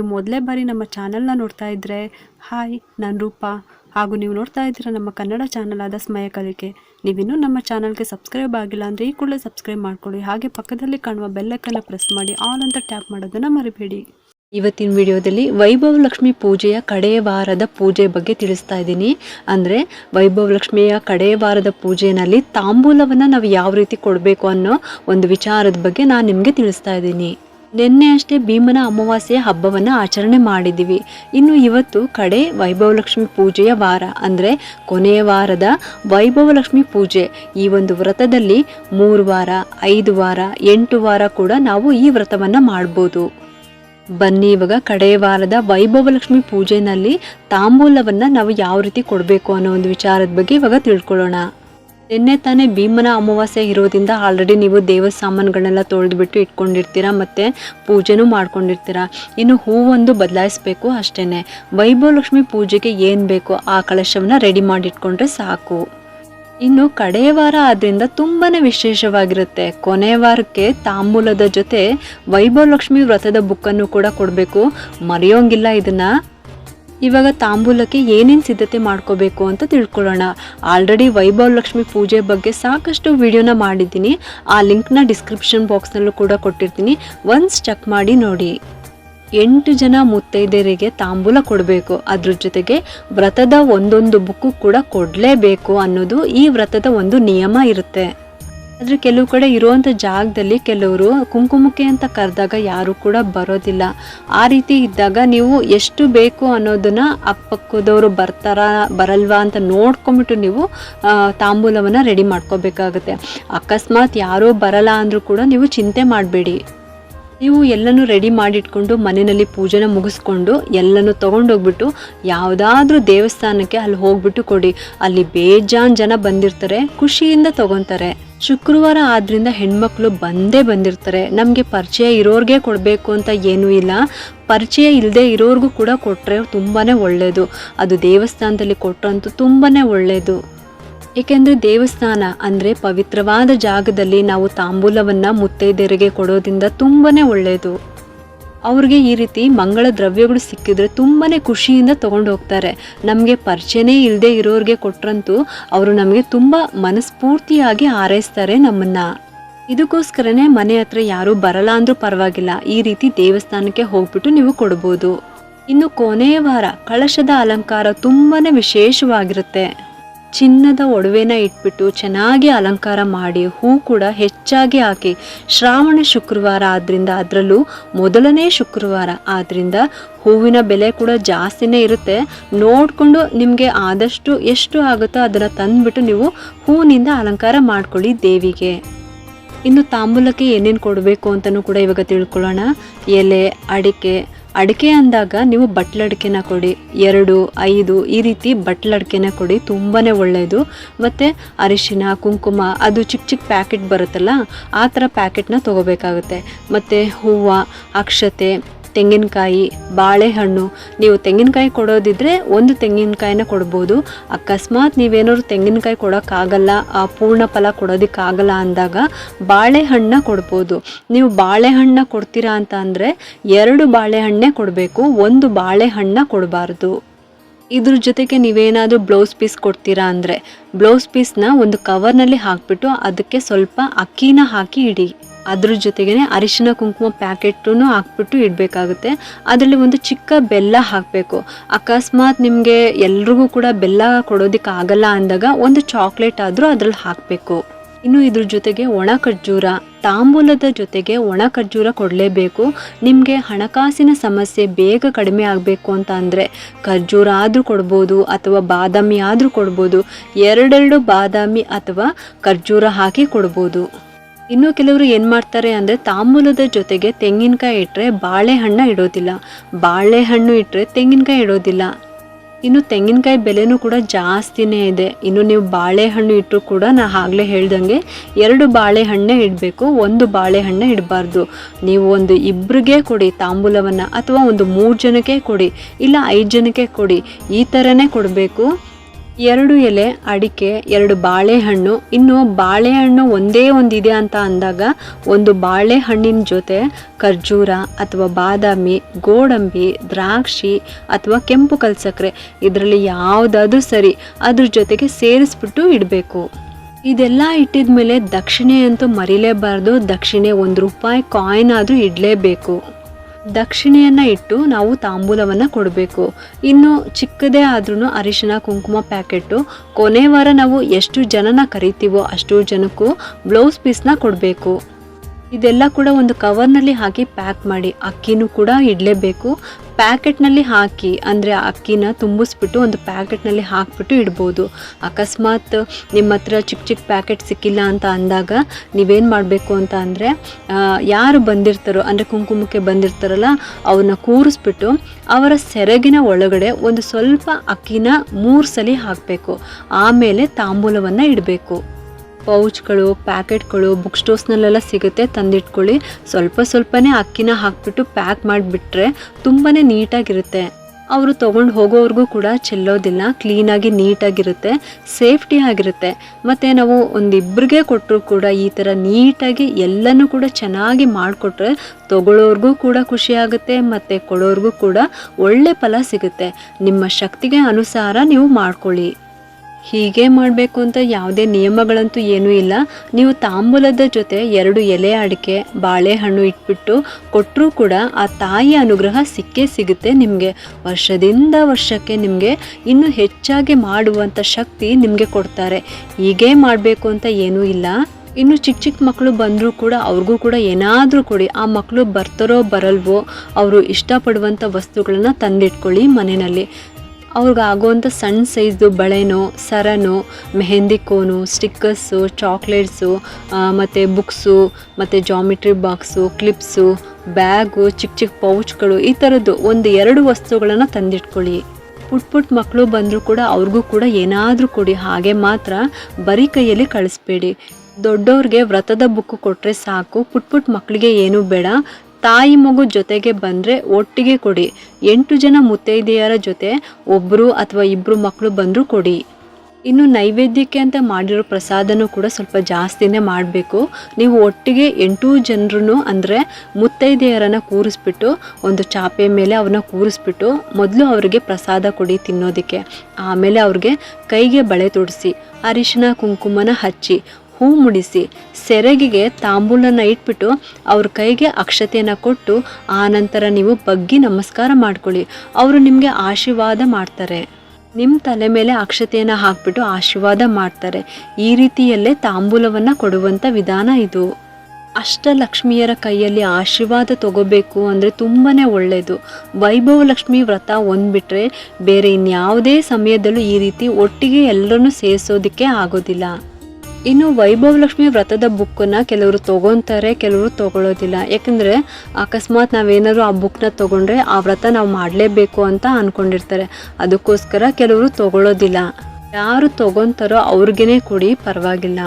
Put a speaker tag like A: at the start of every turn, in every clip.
A: ನೀವು ಮೊದಲೇ ಬಾರಿ ನಮ್ಮ ಚಾನಲ್ನ ನೋಡ್ತಾ ಇದ್ದರೆ ಹಾಯ್, ನಾನು ರೂಪ. ಹಾಗೂ ನೀವು ನೋಡ್ತಾ ಇದ್ದೀರಾ ನಮ್ಮ ಕನ್ನಡ ಚಾನಲ್ ಆದ ಸ್ಮಯ ಕಲಿಕೆ. ನೀವಿನ್ನೂ ನಮ್ಮ ಚಾನಲ್ಗೆ ಸಬ್ಸ್ಕ್ರೈಬ್ ಆಗಿಲ್ಲ ಅಂದರೆ ಈ ಕೂಡಲೇ ಸಬ್ಸ್ಕ್ರೈಬ್ ಮಾಡ್ಕೊಳ್ಳಿ. ಹಾಗೆ ಪಕ್ಕದಲ್ಲಿ ಕಾಣುವ ಬೆಲ್ಲಕ್ಕನ್ನು ಪ್ರೆಸ್ ಮಾಡಿ, ಆಲ್ ಅಂತ ಟ್ಯಾಪ್ ಮಾಡೋದನ್ನು ಮರಿಬೇಡಿ. ಇವತ್ತಿನ ವಿಡಿಯೋದಲ್ಲಿ ವೈಭವ ಲಕ್ಷ್ಮಿ ಪೂಜೆಯ ಕಡೆಯ ವಾರದ ಪೂಜೆ ಬಗ್ಗೆ ತಿಳಿಸ್ತಾ ಇದ್ದೀನಿ. ಅಂದರೆ ವೈಭವ ಲಕ್ಷ್ಮಿಯ ಕಡೆಯ ವಾರದ ಪೂಜೆಯಲ್ಲಿ ತಾಂಬೂಲವನ್ನು ನಾವು ಯಾವ ರೀತಿ ಕೊಡಬೇಕು ಅನ್ನೋ ಒಂದು ವಿಚಾರದ ಬಗ್ಗೆ ನಾನು ನಿಮಗೆ ತಿಳಿಸ್ತಾ ಇದ್ದೀನಿ. ನಿನ್ನೆ ಅಷ್ಟೇ ಭೀಮನ ಅಮಾವಾಸ್ಯೆ ಹಬ್ಬವನ್ನು ಆಚರಣೆ ಮಾಡಿದ್ದೀವಿ. ಇನ್ನು ಇವತ್ತು ಕಡೆ ವೈಭವಲಕ್ಷ್ಮಿ ಪೂಜೆಯ ವಾರ, ಅಂದರೆ ಕೊನೆಯ ವಾರದ ವೈಭವಲಕ್ಷ್ಮಿ ಪೂಜೆ. ಈ ಒಂದು ವ್ರತದಲ್ಲಿ ಮೂರು ವಾರ, ಐದು ವಾರ, ಎಂಟು ವಾರ ಕೂಡ ನಾವು ಈ ವ್ರತವನ್ನು ಮಾಡ್ಬೋದು. ಬನ್ನಿ ಇವಾಗ ಕಡೆಯ ವಾರದ ವೈಭವಲಕ್ಷ್ಮಿ ಪೂಜೆನಲ್ಲಿ ತಾಂಬೂಲವನ್ನು ನಾವು ಯಾವ ರೀತಿ ಕೊಡಬೇಕು ಅನ್ನೋ ಒಂದು ವಿಚಾರದ ಬಗ್ಗೆ ಇವಾಗ ತಿಳ್ಕೊಳ್ಳೋಣ. ನಿನ್ನೆ ತಾನೇ ಭೀಮನ ಅಮಾವಾಸ್ಯೆ ಇರೋದ್ರಿಂದ ಆಲ್ರೆಡಿ ನೀವು ದೇವ ಸಾಮಾನುಗಳನ್ನೆಲ್ಲ ತೊಳೆದ್ಬಿಟ್ಟು ಇಟ್ಕೊಂಡಿರ್ತೀರಾ ಮತ್ತು ಪೂಜೆನೂ ಮಾಡ್ಕೊಂಡಿರ್ತೀರಾ. ಇನ್ನು ಹೂವೊಂದು ಬದಲಾಯಿಸ್ಬೇಕು ಅಷ್ಟೇ ವೈಭವಲಕ್ಷ್ಮಿ ಪೂಜೆಗೆ ಏನು ಬೇಕೋ ಆ ಕಳಶವನ್ನು ರೆಡಿ ಮಾಡಿಟ್ಕೊಂಡ್ರೆ ಸಾಕು. ಇನ್ನು ಕಡೆಯ ವಾರ ಆದ್ದರಿಂದ ತುಂಬಾ ವಿಶೇಷವಾಗಿರುತ್ತೆ. ಕೊನೆಯ ವಾರಕ್ಕೆ ತಾಂಬೂಲದ ಜೊತೆ ವೈಭವಲಕ್ಷ್ಮಿ ವ್ರತದ ಬುಕ್ಕನ್ನು ಕೂಡ ಕೊಡಬೇಕು. ಮರೆಯೋಂಗಿಲ್ಲ ಇದನ್ನ. ಇವಾಗ ತಾಂಬೂಲಕ್ಕೆ ಏನೇನು ಸಿದ್ಧತೆ ಮಾಡ್ಕೋಬೇಕು ಅಂತ ತಿಳ್ಕೊಳ್ಳೋಣ. ಆಲ್ರೆಡಿ ವೈಭವ ಲಕ್ಷ್ಮಿ ಪೂಜೆ ಬಗ್ಗೆ ಸಾಕಷ್ಟು ವಿಡಿಯೋನ ಮಾಡಿದ್ದೀನಿ. ಆ ಲಿಂಕ್ನ ಡಿಸ್ಕ್ರಿಪ್ಷನ್ ಬಾಕ್ಸ್ನಲ್ಲೂ ಕೂಡ ಕೊಟ್ಟಿರ್ತೀನಿ. ಒನ್ಸ್ ಚೆಕ್ ಮಾಡಿ ನೋಡಿ. ಎಂಟು ಜನ ಮುತ್ತೈದೆಯರಿಗೆ ತಾಂಬೂಲ ಕೊಡಬೇಕು. ಅದ್ರ ಜೊತೆಗೆ ವ್ರತದ ಒಂದೊಂದು ಬುಕ್ಕು ಕೂಡ ಕೊಡಲೇಬೇಕು ಅನ್ನೋದು ಈ ವ್ರತದ ಒಂದು ನಿಯಮ ಇರುತ್ತೆ. ಆದರೆ ಕೆಲವು ಕಡೆ ಇರುವಂಥ ಜಾಗದಲ್ಲಿ ಕೆಲವರು ಕುಂಕುಮಕ್ಕೆ ಅಂತ ಕರೆದಾಗ ಯಾರು ಕೂಡ ಬರೋದಿಲ್ಲ. ಆ ರೀತಿ ಇದ್ದಾಗ ನೀವು ಎಷ್ಟು ಬೇಕು ಅನ್ನೋದನ್ನ ಅಕ್ಕಪಕ್ಕದವರು ಬರ್ತಾರ, ಬರಲ್ವಾ ಅಂತ ನೋಡ್ಕೊಂಬಿಟ್ಟು ನೀವು ತಾಂಬೂಲವನ್ನು ರೆಡಿ ಮಾಡ್ಕೋಬೇಕಾಗುತ್ತೆ. ಅಕಸ್ಮಾತ್ ಯಾರೂ ಬರಲ್ಲ ಅಂದರೂ ಕೂಡ ನೀವು ಚಿಂತೆ ಮಾಡಬೇಡಿ. ನೀವು ಎಲ್ಲನೂ ರೆಡಿ ಮಾಡಿಟ್ಕೊಂಡು ಮನೆಯಲ್ಲಿ ಪೂಜೆನ ಮುಗಿಸ್ಕೊಂಡು ಎಲ್ಲನೂ ತೊಗೊಂಡೋಗ್ಬಿಟ್ಟು ಯಾವುದಾದ್ರೂ ದೇವಸ್ಥಾನಕ್ಕೆ ಅಲ್ಲಿ ಹೋಗ್ಬಿಟ್ಟು ಕೊಡಿ. ಅಲ್ಲಿ ಬೇಜಾನ್ ಜನ ಬಂದಿರ್ತಾರೆ, ಖುಷಿಯಿಂದ ತಗೊತಾರೆ. ಶುಕ್ರವಾರ ಆದ್ರಿಂದ ಹೆಣ್ಮಕ್ಳು ಬಂದೇ ಬಂದಿರ್ತಾರೆ. ನಮಗೆ ಪರಿಚಯ ಇರೋರ್ಗೆ ಕೊಡಬೇಕು ಅಂತ ಏನೂ ಇಲ್ಲ. ಪರಿಚಯ ಇಲ್ಲದೆ ಇರೋರಿಗೂ ಕೂಡ ಕೊಟ್ಟರೆ ತುಂಬಾ ಒಳ್ಳೆಯದು ಅದು ದೇವಸ್ಥಾನದಲ್ಲಿ ಕೊಟ್ಟರಂತೂ ತುಂಬಾ ಒಳ್ಳೆಯದು ಏಕೆಂದರೆ ದೇವಸ್ಥಾನ ಅಂದರೆ ಪವಿತ್ರವಾದ ಜಾಗದಲ್ಲಿ ನಾವು ತಾಂಬೂಲವನ್ನು ಮುತ್ತೈದೆಯರಿಗೆ ಕೊಡೋದ್ರಿಂದ ತುಂಬಾ ಒಳ್ಳೆಯದು ಅವ್ರಿಗೆ ಈ ರೀತಿ ಮಂಗಳ ದ್ರವ್ಯಗಳು ಸಿಕ್ಕಿದ್ರೆ ತುಂಬಾ ಖುಷಿಯಿಂದ ತಗೊಂಡು ಹೋಗ್ತಾರೆ ನಮಗೆ ಪರಿಚಯನೇ ಇಲ್ಲದೆ ಇರೋರಿಗೆ ಕೊಟ್ರಂತೂ ಅವರು ನಮಗೆ ತುಂಬ ಮನಸ್ಫೂರ್ತಿಯಾಗಿ ಹಾರೈಸ್ತಾರೆ ನಮ್ಮನ್ನು. ಇದಕ್ಕೋಸ್ಕರನೇ ಮನೆ ಹತ್ರ ಯಾರೂ ಬರಲ್ಲ ಅಂದ್ರೂ ಪರವಾಗಿಲ್ಲ, ಈ ರೀತಿ ದೇವಸ್ಥಾನಕ್ಕೆ ಹೋಗ್ಬಿಟ್ಟು ನೀವು ಕೊಡ್ಬೋದು. ಇನ್ನು ಕೊನೆಯ ವಾರ ಕಳಶದ ಅಲಂಕಾರ ತುಂಬಾ ವಿಶೇಷವಾಗಿರುತ್ತೆ. ಚಿನ್ನದ ಒಡವೆನ ಇಟ್ಬಿಟ್ಟು ಚೆನ್ನಾಗಿ ಅಲಂಕಾರ ಮಾಡಿ ಹೂ ಕೂಡ ಹೆಚ್ಚಾಗಿ ಹಾಕಿ ಶ್ರಾವಣ ಶುಕ್ರವಾರ ಆದ್ರಿಂದ ಅದರಲ್ಲೂ ಮೊದಲನೇ ಶುಕ್ರವಾರ ಆದ್ರಿಂದ ಹೂವಿನ ಬೆಲೆ ಕೂಡ ಜಾಸ್ತಿನೇ ಇರುತ್ತೆ. ನೋಡಿಕೊಂಡು ನಿಮಗೆ ಆದಷ್ಟು ಎಷ್ಟು ಆಗುತ್ತೋ ಅದನ್ನು ತಂದುಬಿಟ್ಟು ನೀವು ಹೂವಿನಿಂದ ಅಲಂಕಾರ ಮಾಡ್ಕೊಳ್ಳಿ ದೇವಿಗೆ. ಇನ್ನು ತಾಂಬೂಲಕ್ಕೆ ಏನೇನು ಕೊಡಬೇಕು ಅಂತಲೂ ಕೂಡ ಇವಾಗ ತಿಳ್ಕೊಳ್ಳೋಣ. ಎಲೆ, ಅಡಿಕೆ ಅಡಿಕೆ ಅಂದಾಗ ನೀವು ಬಟ್ಲಡಿಕೆನ ಕೊಡಿ, ಎರಡು, ಐದು, ಈ ರೀತಿ ಬಟ್ಲಡಿಕೆನ ಕೊಡಿ ತುಂಬಾ ಒಳ್ಳೆಯದು ಮತ್ತು ಅರಿಶಿನ, ಕುಂಕುಮ, ಅದು ಚಿಕ್ಕ ಚಿಕ್ಕ ಪ್ಯಾಕೆಟ್ ಬರುತ್ತಲ್ಲ, ಆ ಥರ ಪ್ಯಾಕೆಟ್ನ ತೊಗೋಬೇಕಾಗುತ್ತೆ. ಮತ್ತು ಹೂವು, ಅಕ್ಷತೆ ತೆಂಗಿನಕಾಯಿ, ಬಾಳೆಹಣ್ಣು, ನೀವು ತೆಂಗಿನಕಾಯಿ ಕೊಡೋದಿದ್ರೆ ಒಂದು ತೆಂಗಿನಕಾಯಿನ ಕೊಡ್ಬೋದು. ಅಕಸ್ಮಾತ್ ನೀವೇನಾದ್ರು ತೆಂಗಿನಕಾಯಿ ಕೊಡೋಕ್ಕಾಗಲ್ಲ, ಆ ಪೂರ್ಣ ಫಲ ಕೊಡೋದಕ್ಕಾಗಲ್ಲ ಅಂದಾಗ ಬಾಳೆಹಣ್ಣ ಕೊಡ್ಬೋದು. ನೀವು ಬಾಳೆಹಣ್ಣ ಕೊಡ್ತೀರಾ ಅಂತ ಅಂದರೆ ಎರಡು ಬಾಳೆಹಣ್ಣೇ ಕೊಡಬೇಕು, ಒಂದು ಬಾಳೆಹಣ್ಣ ಕೊಡಬಾರ್ದು. ಇದ್ರ ಜೊತೆಗೆ ನೀವೇನಾದರೂ ಬ್ಲೌಸ್ ಪೀಸ್ ಕೊಡ್ತೀರಾ ಅಂದರೆ, ಬ್ಲೌಸ್ ಪೀಸ್ನ ಒಂದು ಕವರ್ನಲ್ಲಿ ಹಾಕಿಬಿಟ್ಟು ಅದಕ್ಕೆ ಸ್ವಲ್ಪ ಅಕ್ಕಿನ ಹಾಕಿ ಇಡಿ. ಅದ್ರ ಜೊತೆಗೇ ಅರಿಶಿನ ಕುಂಕುಮ ಪ್ಯಾಕೆಟನ್ನು ಹಾಕ್ಬಿಟ್ಟು ಇಡಬೇಕಾಗುತ್ತೆ. ಅದರಲ್ಲಿ ಒಂದು ಚಿಕ್ಕ ಬೆಲ್ಲ ಹಾಕಬೇಕು. ಅಕಸ್ಮಾತ್ ನಿಮಗೆ ಎಲ್ರಿಗೂ ಕೂಡ ಬೆಲ್ಲ ಕೊಡೋದಕ್ಕೆ ಆಗಲ್ಲ ಅಂದಾಗ ಒಂದು ಚಾಕ್ಲೇಟ್ ಆದರೂ ಅದ್ರಲ್ಲಿ ಹಾಕಬೇಕು. ಇನ್ನು ಇದ್ರ ಜೊತೆಗೆ ಒಣ ಖರ್ಜೂರ, ತಾಂಬೂಲದ ಜೊತೆಗೆ ಒಣ ಖರ್ಜೂರ ಕೊಡಲೇಬೇಕು. ನಿಮಗೆ ಹಣಕಾಸಿನ ಸಮಸ್ಯೆ ಬೇಗ ಕಡಿಮೆ ಆಗಬೇಕು ಅಂತ ಅಂದರೆ ಖರ್ಜೂರ ಆದರೂ ಕೊಡ್ಬೋದು ಅಥವಾ ಬಾದಾಮಿ ಆದರೂ ಕೊಡ್ಬೋದು. ಎರಡೆರಡು ಬಾದಾಮಿ ಅಥವಾ ಖರ್ಜೂರ ಹಾಕಿ ಕೊಡ್ಬೋದು. ಇನ್ನು ಕೆಲವರು ಏನು ಮಾಡ್ತಾರೆ ಅಂದರೆ ತಾಂಬೂಲದ ಜೊತೆಗೆ ತೆಂಗಿನಕಾಯಿ ಇಟ್ಟರೆ ಬಾಳೆಹಣ್ಣ ಇಡೋದಿಲ್ಲ. ಬಾಳೆಹಣ್ಣು ಇಟ್ಟರೆ ತೆಂಗಿನಕಾಯಿ ಇಡೋದಿಲ್ಲ. ಇನ್ನು ತೆಂಗಿನಕಾಯಿ ಬೆಲೆನೂ ಕೂಡ ಜಾಸ್ತಿನೇ ಇದೆ. ಇನ್ನು ನೀವು ಬಾಳೆಹಣ್ಣು ಇಟ್ಟರು ಕೂಡ ನಾ ಆಗಲೇ ಹೇಳ್ದಂಗೆ ಎರಡು ಬಾಳೆಹಣ್ಣೆ ಇಡಬೇಕು, ಒಂದು ಬಾಳೆಹಣ್ಣೆ ಇಡಬಾರ್ದು. ನೀವು ಒಂದು ಇಬ್ಬರಿಗೆ ಕೊಡಿ ತಾಂಬೂಲವನ್ನು, ಅಥವಾ ಒಂದು ಮೂರು ಜನಕ್ಕೆ ಕೊಡಿ, ಇಲ್ಲ ಐದು ಜನಕ್ಕೆ ಕೊಡಿ, ಈ ಥರನೇ ಕೊಡಬೇಕು. ಎರಡು ಎಲೆ, ಅಡಿಕೆ, ಎರಡು ಬಾಳೆಹಣ್ಣು. ಇನ್ನು ಬಾಳೆಹಣ್ಣು ಒಂದೇ ಒಂದಿದೆ ಅಂತ ಅಂದಾಗ ಒಂದು ಬಾಳೆಹಣ್ಣಿನ ಜೊತೆ ಖರ್ಜೂರ ಅಥವಾ ಬಾದಾಮಿ, ಗೋಡಂಬಿ, ದ್ರಾಕ್ಷಿ ಅಥವಾ ಕೆಂಪು ಕಲ್ಸಕ್ರೆ, ಇದರಲ್ಲಿ ಯಾವುದಾದ್ರೂ ಸರಿ ಅದ್ರ ಜೊತೆಗೆ ಸೇರಿಸ್ಬಿಟ್ಟು ಇಡಬೇಕು. ಇದೆಲ್ಲ ಇಟ್ಟಿದ ಮೇಲೆ ದಕ್ಷಿಣೆ ಅಂತೂ ಮರಿಲೇಬಾರ್ದು. ದಕ್ಷಿಣೆ ಒಂದು ರೂಪಾಯಿ ಕಾಯಿನ್ ಆದರೂ ಇಡಲೇಬೇಕು. ದಕ್ಷಿಣೆಯನ್ನು ಇಟ್ಟು ನಾವು ತಾಂಬೂಲವನ್ನು ಕೊಡಬೇಕು. ಇನ್ನು ಚಿಕ್ಕದೇ ಆದ್ರೂ ಅರಿಶಿನ, ಕುಂಕುಮ ಪ್ಯಾಕೆಟು ಕೊನೆ ವಾರ ನಾವು ಎಷ್ಟು ಜನನ ಕರಿತೀವೋ ಅಷ್ಟು ಜನಕ್ಕೂ ಬ್ಲೌಸ್ ಪೀಸ್ನ ಕೊಡಬೇಕು. ಇದೆಲ್ಲ ಕೂಡ ಒಂದು ಕವರ್ನಲ್ಲಿ ಹಾಕಿ ಪ್ಯಾಕ್ ಮಾಡಿ, ಅಕ್ಕಿನೂ ಕೂಡ ಇಡಲೇಬೇಕು. ಪ್ಯಾಕೆಟ್ನಲ್ಲಿ ಹಾಕಿ, ಅಂದರೆ ಅಕ್ಕಿನ ತುಂಬಿಸ್ಬಿಟ್ಟು ಒಂದು ಪ್ಯಾಕೆಟ್ನಲ್ಲಿ ಹಾಕ್ಬಿಟ್ಟು ಇಡ್ಬೋದು. ಅಕಸ್ಮಾತ್ ನಿಮ್ಮ ಹತ್ರ ಚಿಕ್ಕ ಚಿಕ್ಕ ಪ್ಯಾಕೆಟ್ ಸಿಕ್ಕಿಲ್ಲ ಅಂತ ಅಂದಾಗ ನೀವೇನು ಮಾಡಬೇಕು ಅಂತ ಅಂದರೆ ಯಾರು ಬಂದಿರ್ತಾರೋ, ಅಂದರೆ ಕುಂಕುಮಕ್ಕೆ ಬಂದಿರ್ತಾರಲ್ಲ ಅವನ್ನ ಕೂರಿಸ್ಬಿಟ್ಟು ಅವರ ಸೆರಗಿನ ಒಳಗಡೆ ಒಂದು ಸ್ವಲ್ಪ ಅಕ್ಕಿನ ಮೂರು ಸಲ ಹಾಕಬೇಕು. ಆಮೇಲೆ ತಾಂಬೂಲವನ್ನು ಇಡಬೇಕು. ಪೌಚ್ಗಳು, ಪ್ಯಾಕೆಟ್ಗಳು ಬುಕ್ ಸ್ಟೋರ್ಸ್ನಲ್ಲೆಲ್ಲ ಸಿಗುತ್ತೆ, ತಂದಿಟ್ಕೊಳ್ಳಿ. ಸ್ವಲ್ಪ ಸ್ವಲ್ಪನೇ ಅಕ್ಕಿನ ಹಾಕಿಬಿಟ್ಟು ಪ್ಯಾಕ್ ಮಾಡಿಬಿಟ್ರೆ ತುಂಬಾ ನೀಟಾಗಿರುತ್ತೆ. ಅವರು ತೊಗೊಂಡು ಹೋಗೋವ್ರಿಗೂ ಕೂಡ ಚೆಲ್ಲೋದಿಲ್ಲ ಕ್ಲೀನಾಗಿ ನೀಟಾಗಿರುತ್ತೆ ಸೇಫ್ಟಿ ಆಗಿರುತ್ತೆ. ಮತ್ತು ನಾವು ಒಂದಿಬ್ಬರಿಗೆ ಕೊಟ್ಟರು ಕೂಡ ಈ ಥರ ನೀಟಾಗಿ ಎಲ್ಲನೂ ಕೂಡ ಚೆನ್ನಾಗಿ ಮಾಡಿಕೊಟ್ರೆ ತೊಗೊಳ್ಳೋರ್ಗೂ ಕೂಡ ಖುಷಿ ಆಗುತ್ತೆ, ಮತ್ತು ಕೊಡೋರ್ಗೂ ಕೂಡ ಒಳ್ಳೆ ಫಲ ಸಿಗುತ್ತೆ. ನಿಮ್ಮ ಶಕ್ತಿಗೆ ಅನುಸಾರ ನೀವು ಮಾಡ್ಕೊಳ್ಳಿ. ಹೀಗೆ ಮಾಡಬೇಕು ಅಂತ ಯಾವುದೇ ನಿಯಮಗಳಂತೂ ಏನೂ ಇಲ್ಲ. ನೀವು ತಾಂಬೂಲದ ಜೊತೆ ಎರಡು ಎಲೆ ಅಡಿಕೆ, ಬಾಳೆಹಣ್ಣು ಇಟ್ಬಿಟ್ಟು ಕೊಟ್ಟರೂ ಕೂಡ ಆ ತಾಯಿಯ ಅನುಗ್ರಹ ಸಿಕ್ಕೇ ಸಿಗುತ್ತೆ ನಿಮಗೆ. ವರ್ಷದಿಂದ ವರ್ಷಕ್ಕೆ ನಿಮಗೆ ಇನ್ನೂ ಹೆಚ್ಚಾಗಿ ಮಾಡುವಂಥ ಶಕ್ತಿ ನಿಮಗೆ ಕೊಡ್ತಾರೆ. ಹೀಗೆ ಮಾಡಬೇಕು ಅಂತ ಏನೂ ಇಲ್ಲ. ಇನ್ನು ಚಿಕ್ಕ ಚಿಕ್ಕ ಮಕ್ಕಳು ಬಂದರೂ ಕೂಡ ಅವ್ರಿಗೂ ಕೂಡ ಏನಾದರೂ ಕೊಡಿ. ಆ ಮಕ್ಕಳು ಬರ್ತಾರೋ ಬರಲ್ವೋ, ಅವರು ಇಷ್ಟಪಡುವಂಥ ವಸ್ತುಗಳನ್ನು ತಂದಿಟ್ಕೊಳ್ಳಿ ಮನೆಯಲ್ಲಿ. ಅವ್ರಿಗಾಗುವಂಥ ಸಣ್ಣ ಸೈಜ್ದು ಬಳೆನೋ, ಸರನೋ, ಮೆಹಂದಿ ಕೋನು, ಸ್ಟಿಕ್ಕರ್ಸು, ಚಾಕ್ಲೇಟ್ಸು ಮತ್ತು ಬುಕ್ಸು, ಮತ್ತು ಜಾಮಿಟ್ರಿ ಬಾಕ್ಸು, ಕ್ಲಿಪ್ಸು, ಬ್ಯಾಗು ಚಿಕ್ಕ ಚಿಕ್ಕ ಪೌಚ್ಗಳು ಈ ಥರದ್ದು ಒಂದು ಎರಡು ವಸ್ತುಗಳನ್ನು ತಂದಿಟ್ಕೊಳ್ಳಿ. ಪುಟ್ ಪುಟ್ ಮಕ್ಕಳು ಬಂದರೂ ಕೂಡ ಅವ್ರಿಗೂ ಕೂಡ ಏನಾದರೂ ಕೊಡಿ, ಹಾಗೆ ಮಾತ್ರ ಬರೀ ಕೈಯಲ್ಲಿ ಕಳಿಸ್ಬೇಡಿ. ದೊಡ್ಡವ್ರಿಗೆ ವ್ರತದ ಬುಕ್ ಕೊಟ್ಟರೆ ಸಾಕು, ಪುಟ್ ಪುಟ್ ಮಕ್ಕಳಿಗೆ ಏನೂ ಬೇಡ. ತಾಯಿ ಮಗು ಜೊತೆಗೆ ಬಂದರೆ ಒಟ್ಟಿಗೆ ಕೊಡಿ. ಎಂಟು ಜನ ಮುತ್ತೈದೆಯರ ಜೊತೆ ಒಬ್ಬರು ಅಥವಾ ಇಬ್ಬರು ಮಕ್ಕಳು ಬಂದರೂ ಕೊಡಿ. ಇನ್ನು ನೈವೇದ್ಯಕ್ಕೆ ಅಂತ ಮಾಡಿರೋ ಪ್ರಸಾದನೂ ಕೂಡ ಸ್ವಲ್ಪ ಜಾಸ್ತಿನೇ ಮಾಡಬೇಕು. ನೀವು ಒಟ್ಟಿಗೆ ಎಂಟು ಜನರು ಅಂದರೆ ಮುತ್ತೈದೆಯರನ್ನು ಕೂರಿಸ್ಬಿಟ್ಟು ಒಂದು ಚಾಪೆ ಮೇಲೆ ಅವ್ರನ್ನ ಕೂರಿಸ್ಬಿಟ್ಟು ಮೊದಲು ಅವರಿಗೆ ಪ್ರಸಾದ ಕೊಡಿ ತಿನ್ನೋದಕ್ಕೆ. ಆಮೇಲೆ ಅವ್ರಿಗೆ ಕೈಗೆ ಬಳೆ ತೊಡಿಸಿ, ಅರಿಶಿನ, ಕುಂಕುಮನ ಹಚ್ಚಿ ಹೂ ಮುಡಿಸಿ ಸೆರಗಿಗೆ ತಾಂಬೂಲನ ಇಟ್ಬಿಟ್ಟು ಅವ್ರ ಕೈಗೆ ಅಕ್ಷತೆಯನ್ನು ಕೊಟ್ಟು ಆ ನಂತರ ನೀವು ಬಗ್ಗಿ ನಮಸ್ಕಾರ ಮಾಡ್ಕೊಳ್ಳಿ. ಅವರು ನಿಮಗೆ ಆಶೀರ್ವಾದ ಮಾಡ್ತಾರೆ. ನಿಮ್ಮ ತಲೆ ಮೇಲೆ ಅಕ್ಷತೆಯನ್ನು ಹಾಕ್ಬಿಟ್ಟು ಆಶೀರ್ವಾದ ಮಾಡ್ತಾರೆ. ಈ ರೀತಿಯಲ್ಲೇ ತಾಂಬೂಲವನ್ನು ಕೊಡುವಂಥ ವಿಧಾನ ಇದು. ಅಷ್ಟಲಕ್ಷ್ಮಿಯರ ಕೈಯಲ್ಲಿ ಆಶೀರ್ವಾದ ತಗೋಬೇಕು ಅಂದರೆ ತುಂಬಾ ಒಳ್ಳೆಯದು ವೈಭವ ಲಕ್ಷ್ಮಿ ವ್ರತ ಒಂದ್ಬಿಟ್ರೆ ಬೇರೆ ಇನ್ಯಾವುದೇ ಸಮಯದಲ್ಲೂ ಈ ರೀತಿ ಒಟ್ಟಿಗೆ ಎಲ್ಲರನ್ನೂ ಸೇರಿಸೋದಕ್ಕೆ ಆಗೋದಿಲ್ಲ. ಇನ್ನು ವೈಭವ ಲಕ್ಷ್ಮಿ ವ್ರತದ ಬುಕ್ಕನ್ನು ಕೆಲವರು ತೊಗೊತಾರೆ, ಕೆಲವರು ತೊಗೊಳೋದಿಲ್ಲ. ಯಾಕಂದರೆ ಅಕಸ್ಮಾತ್ ನಾವೇನಾದ್ರು ಆ ಬುಕ್ನ ತೊಗೊಂಡ್ರೆ ಆ ವ್ರತ ನಾವು ಮಾಡಲೇಬೇಕು ಅಂತ ಅಂದ್ಕೊಂಡಿರ್ತಾರೆ ಅದಕ್ಕೋಸ್ಕರ ಕೆಲವರು ತೊಗೊಳೋದಿಲ್ಲ. ಯಾರು ತೊಗೊತಾರೋ ಅವ್ರಿಗೇ ಕೊಡಿ, ಪರವಾಗಿಲ್ಲ.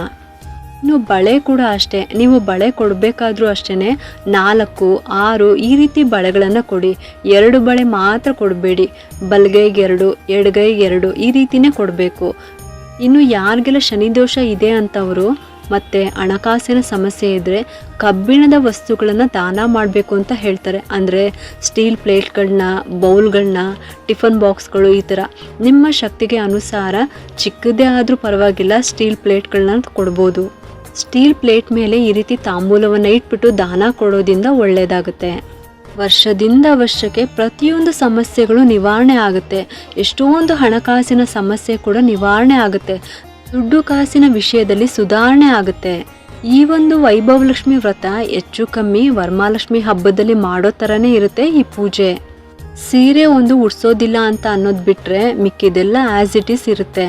A: ಇನ್ನು ಬಳೆ ಕೂಡ ಅಷ್ಟೇ. ನೀವು ಬಳೆ ಕೊಡಬೇಕಾದ್ರೂ ಅಷ್ಟೇ ನಾಲ್ಕು, ಆರು ಈ ರೀತಿ ಬಳೆಗಳನ್ನು ಕೊಡಿ. ಎರಡು ಬಳೆ ಮಾತ್ರ ಕೊಡಬೇಡಿ. ಬಲಗೈಗೆ ಎರಡು, ಎಡಗೈಗೆ ಎರಡು ಈ ರೀತಿನೇ ಕೊಡಬೇಕು. ಇನ್ನು ಯಾರಿಗೆಲ್ಲ ಶನಿದೋಷ ಇದೆ ಅಂತವರು ಮತ್ತು ಹಣಕಾಸಿನ ಸಮಸ್ಯೆ ಇದ್ದರೆ ಕಬ್ಬಿಣದ ವಸ್ತುಗಳನ್ನು ದಾನ ಮಾಡಬೇಕು ಅಂತ ಹೇಳ್ತಾರೆ. ಅಂದರೆ ಸ್ಟೀಲ್ ಪ್ಲೇಟ್ಗಳನ್ನ ಬೌಲ್ಗಳನ್ನ ಟಿಫನ್ ಬಾಕ್ಸ್ಗಳು ಈ ಥರ ನಿಮ್ಮ ಶಕ್ತಿಗೆ ಅನುಸಾರ ಚಿಕ್ಕದೇ ಆದರೂ ಪರವಾಗಿಲ್ಲ ಸ್ಟೀಲ್ ಪ್ಲೇಟ್ಗಳನ್ನ ಕೊಡ್ಬೋದು. ಸ್ಟೀಲ್ ಪ್ಲೇಟ್ ಮೇಲೆ ಈ ರೀತಿ ತಾಂಬೂಲವನ್ನು ಇಟ್ಬಿಟ್ಟು ದಾನ ಕೊಡೋದ್ರಿಂದ ಒಳ್ಳೆಯದಾಗುತ್ತೆ ವರ್ಷದಿಂದ ವರ್ಷಕ್ಕೆ ಪ್ರತಿಯೊಂದು ಸಮಸ್ಯೆಗಳು ನಿವಾರಣೆ ಆಗುತ್ತೆ. ಎಷ್ಟೊಂದು ಹಣಕಾಸಿನ ಸಮಸ್ಯೆ ಕೂಡ ನಿವಾರಣೆ ಆಗುತ್ತೆ. ದುಡ್ಡು ಕಾಸಿನ ವಿಷಯದಲ್ಲಿ ಸುಧಾರಣೆ ಆಗುತ್ತೆ. ಈ ಒಂದು ವೈಭವಲಕ್ಷ್ಮಿ ವ್ರತ ಹೆಚ್ಚು ಕಮ್ಮಿ ವರ್ಮಾಲಕ್ಷ್ಮಿ ಹಬ್ಬದಲ್ಲಿ ಮಾಡೋ ಥರನೇ ಇರುತ್ತೆ ಈ ಪೂಜೆ. ಸೀರೆ ಒಂದು ಉಡ್ಸೋದಿಲ್ಲ ಅಂತ ಅನ್ನೋದು ಬಿಟ್ಟರೆ ಮಿಕ್ಕಿದೆಲ್ಲ ಆ್ಯಸ್ ಇಟ್ ಈಸ್ ಇರುತ್ತೆ.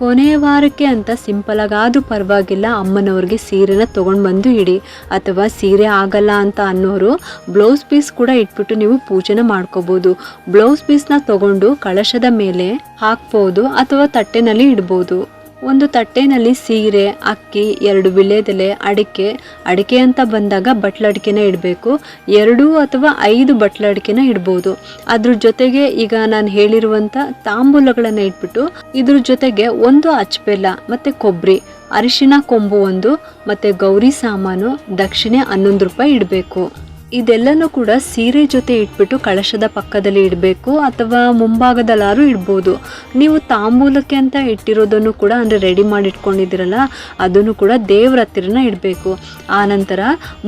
A: ಕೊನೆಯ ವಾರಕ್ಕೆ ಅಂತ ಸಿಂಪಲ್ ಆಗಾದ್ರೂ ಪರವಾಗಿಲ್ಲ, ಅಮ್ಮನವ್ರಿಗೆ ಸೀರೆನ ತೊಗೊಂಡು ಬಂದು ಇಡಿ. ಅಥವಾ ಸೀರೆ ಆಗಲ್ಲ ಅಂತ ಅನ್ನೋರು ಬ್ಲೌಸ್ ಪೀಸ್ ಕೂಡ ಇಟ್ಬಿಟ್ಟು ನೀವು ಪೂಜೆನ ಮಾಡ್ಕೋಬೋದು. ಬ್ಲೌಸ್ ಪೀಸ್ನ ತಗೊಂಡು ಕಳಶದ ಮೇಲೆ ಹಾಕ್ಬೋದು ಅಥವಾ ತಟ್ಟೆನಲ್ಲಿ ಇಡ್ಬೋದು. ಒಂದು ತಟ್ಟೆನಲ್ಲಿ ಸೀರೆ, ಅಕ್ಕಿ, ಎರಡು ವಿಳ್ಯದೆಲೆ ಅಡಿಕೆ ಅಡಿಕೆ ಅಂತ ಬಂದಾಗ ಬಟ್ಲಡಿಕೆನ ಇಡಬೇಕು. ಎರಡು ಅಥವಾ ಐದು ಬಟ್ಲಡಿಕೆನ ಇಡ್ಬೋದು. ಅದ್ರ ಜೊತೆಗೆ ಈಗ ನಾನು ಹೇಳಿರುವಂಥ ತಾಂಬೂಲಗಳನ್ನು ಇಟ್ಬಿಟ್ಟು ಇದ್ರ ಜೊತೆಗೆ ಒಂದು ಅಚ್ಚಬೆಲ್ಲ ಮತ್ತು ಕೊಬ್ಬರಿ ಅರಿಶಿನ ಕೊಂಬು ಒಂದು, ಮತ್ತು ಗೌರಿ ಸಾಮಾನು, ದಕ್ಷಿಣೆ ಹನ್ನೊಂದು ರೂಪಾಯಿ ಇಡಬೇಕು. ಇದೆಲ್ಲನೂ ಕೂಡ ಸೀರೆ ಜೊತೆ ಇಟ್ಬಿಟ್ಟು ಕಳಶದ ಪಕ್ಕದಲ್ಲಿ ಇಡಬೇಕು ಅಥವಾ ಮುಂಭಾಗದಲ್ಲಾರು ಇಡ್ಬೋದು. ನೀವು ತಾಂಬೂಲಕ್ಕೆ ಅಂತ ಇಟ್ಟಿರೋದನ್ನು ಕೂಡ ಅಂದರೆ ರೆಡಿ ಮಾಡಿ ಇಟ್ಕೊಂಡಿದ್ದೀರಲ್ಲ ಅದನ್ನು ಕೂಡ ದೇವ್ರ ಹತ್ತಿರನ ಇಡಬೇಕು. ಆನಂತರ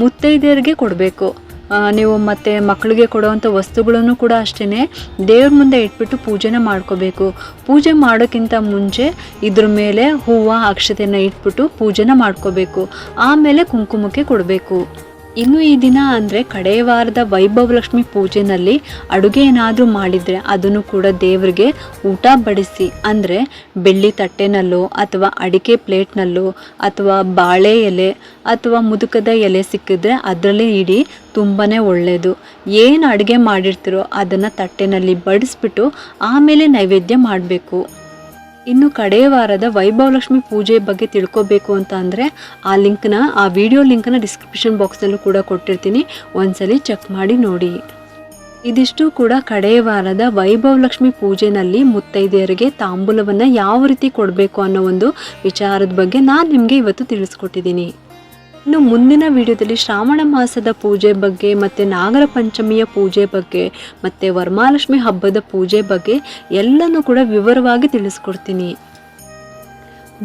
A: ಮುತ್ತೈದೆಯರಿಗೆ ಕೊಡಬೇಕು. ನೀವು ಮತ್ತು ಮಕ್ಕಳಿಗೆ ಕೊಡುವಂಥ ವಸ್ತುಗಳನ್ನು ಕೂಡ ಅಷ್ಟೇ ದೇವ್ರ ಮುಂದೆ ಇಟ್ಬಿಟ್ಟು ಪೂಜೆನ ಮಾಡ್ಕೋಬೇಕು. ಪೂಜೆ ಮಾಡೋಕ್ಕಿಂತ ಮುಂಚೆ ಇದ್ರ ಮೇಲೆ ಹೂವು ಅಕ್ಷತೆಯನ್ನು ಇಟ್ಬಿಟ್ಟು ಪೂಜೆನ ಮಾಡ್ಕೋಬೇಕು. ಆಮೇಲೆ ಕುಂಕುಮಕ್ಕೆ ಕೊಡಬೇಕು. ಇನ್ನು ಈ ದಿನ ಅಂದರೆ ಕಡೇ ವಾರದ ವೈಭವ ಲಕ್ಷ್ಮಿ ಪೂಜೆನಲ್ಲಿ ಅಡುಗೆ ಏನಾದರೂ ಮಾಡಿದರೆ ಅದನ್ನು ಕೂಡ ದೇವರಿಗೆ ಊಟ ಬಡಿಸಿ, ಅಂದರೆ ಬೆಳ್ಳಿ ತಟ್ಟೆನಲ್ಲೋ ಅಥವಾ ಅಡಿಕೆ ಪ್ಲೇಟ್ನಲ್ಲೋ ಅಥವಾ ಬಾಳೆ ಎಲೆ ಅಥವಾ ಮುದುಕದ ಎಲೆ ಸಿಕ್ಕಿದ್ರೆ ಅದರಲ್ಲಿ ಇಡಿ ತುಂಬಾ ಒಳ್ಳೆಯದು ಏನು ಅಡುಗೆ ಮಾಡಿರ್ತೀರೋ ಅದನ್ನು ತಟ್ಟೆನಲ್ಲಿ ಬಡಿಸ್ಬಿಟ್ಟು ಆಮೇಲೆ ನೈವೇದ್ಯ ಮಾಡಬೇಕು. ಇನ್ನು ಕಡೆಯ ವಾರದ ವೈಭವ ಲಕ್ಷ್ಮಿ ಪೂಜೆ ಬಗ್ಗೆ ತಿಳ್ಕೊಬೇಕು ಅಂತ ಅಂದರೆ ಆ ಲಿಂಕ್ನ, ಆ ವಿಡಿಯೋ ಲಿಂಕ್ನ ಡಿಸ್ಕ್ರಿಪ್ಷನ್ ಬಾಕ್ಸ್ನಲ್ಲೂ ಕೂಡ ಕೊಟ್ಟಿರ್ತೀನಿ. ಒಂದ್ಸಲಿ ಚೆಕ್ ಮಾಡಿ ನೋಡಿ. ಇದಿಷ್ಟು ಕೂಡ ಕಡೆಯ ವಾರದ ವೈಭವ ಲಕ್ಷ್ಮಿ ಪೂಜೆನಲ್ಲಿ ಮುತ್ತೈದೆಯರಿಗೆ ತಾಂಬೂಲವನ್ನು ಯಾವ ರೀತಿ ಕೊಡಬೇಕು ಅನ್ನೋ ಒಂದು ವಿಚಾರದ ಬಗ್ಗೆ ನಾನು ನಿಮಗೆ ಇವತ್ತು ತಿಳಿಸ್ಕೊಟ್ಟಿದ್ದೀನಿ. ಇನ್ನು ಮುಂದಿನ ವಿಡಿಯೋದಲ್ಲಿ ಶ್ರಾವಣ ಮಾಸದ ಪೂಜೆ ಬಗ್ಗೆ ಮತ್ತು ನಾಗರ ಪಂಚಮಿಯ ಪೂಜೆ ಬಗ್ಗೆ ಮತ್ತು ವರಮಹಾಲಕ್ಷ್ಮಿ ಹಬ್ಬದ ಪೂಜೆ ಬಗ್ಗೆ ಎಲ್ಲನೂ ಕೂಡ ವಿವರವಾಗಿ ತಿಳಿಸ್ಕೊಡ್ತೀನಿ.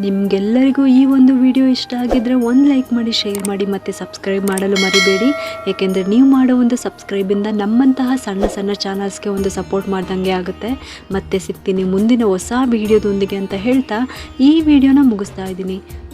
A: ನಿಮಗೆಲ್ಲರಿಗೂ ಈ ಒಂದು ವಿಡಿಯೋ ಇಷ್ಟ ಆಗಿದ್ದರೆ ಒಂದು ಲೈಕ್ ಮಾಡಿ, ಶೇರ್ ಮಾಡಿ ಮತ್ತು ಸಬ್ಸ್ಕ್ರೈಬ್ ಮಾಡಲು ಮರಿಬೇಡಿ. ಏಕೆಂದರೆ ನೀವು ಮಾಡೋ ಒಂದು ಸಬ್ಸ್ಕ್ರೈಬಿಂದ ನಮ್ಮಂತಹ ಸಣ್ಣ ಸಣ್ಣ ಚಾನಲ್ಸ್ಗೆ ಒಂದು ಸಪೋರ್ಟ್ ಮಾಡ್ದಂಗೆ ಆಗುತ್ತೆ. ಮತ್ತೆ ಸಿಗ್ತೀನಿ ಮುಂದಿನ ಹೊಸ ವಿಡಿಯೋದೊಂದಿಗೆ ಅಂತ ಹೇಳ್ತಾ ಈ ವಿಡಿಯೋನ ಮುಗಿಸ್ತಾ ಇದ್ದೀನಿ.